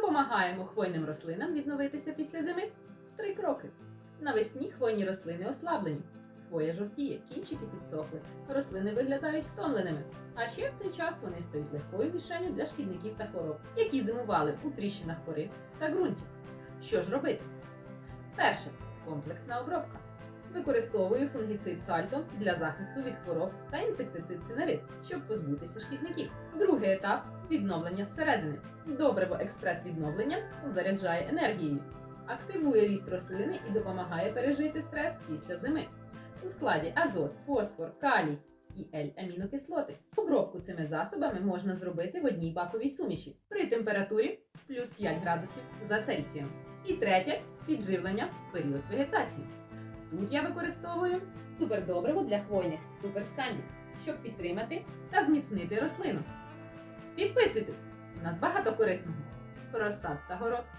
Допомагаємо хвойним рослинам відновитися після зими в три кроки. Навесні хвойні рослини ослаблені. Хвоя жовтіє, кінчики підсохли, рослини виглядають втомленими. А ще в цей час вони стають легкою мішенью для шкідників та хвороб, які зимували у тріщинах кори та ґрунті. Що ж робити? Перше комплексна обробка. Використовую фунгіцид сальто для захисту від хвороб та інсектицид синерит, щоб позбутися шкідників. Другий етап відновлення зсередини. Добриво експрес відновлення заряджає енергією, активує ріст рослини і допомагає пережити стрес після зими. У складі азот, фосфор, калій і L-амінокислоти. Обробку цими засобами можна зробити в одній баковій суміші при температурі плюс 5 градусів за Цельсієм. І третє підживлення в період вегетації. Тут я використовую супердобриво для хвойних суперскандів, щоб підтримати та зміцнити рослину. Підписуйтесь, у нас багато корисного. Про сад та город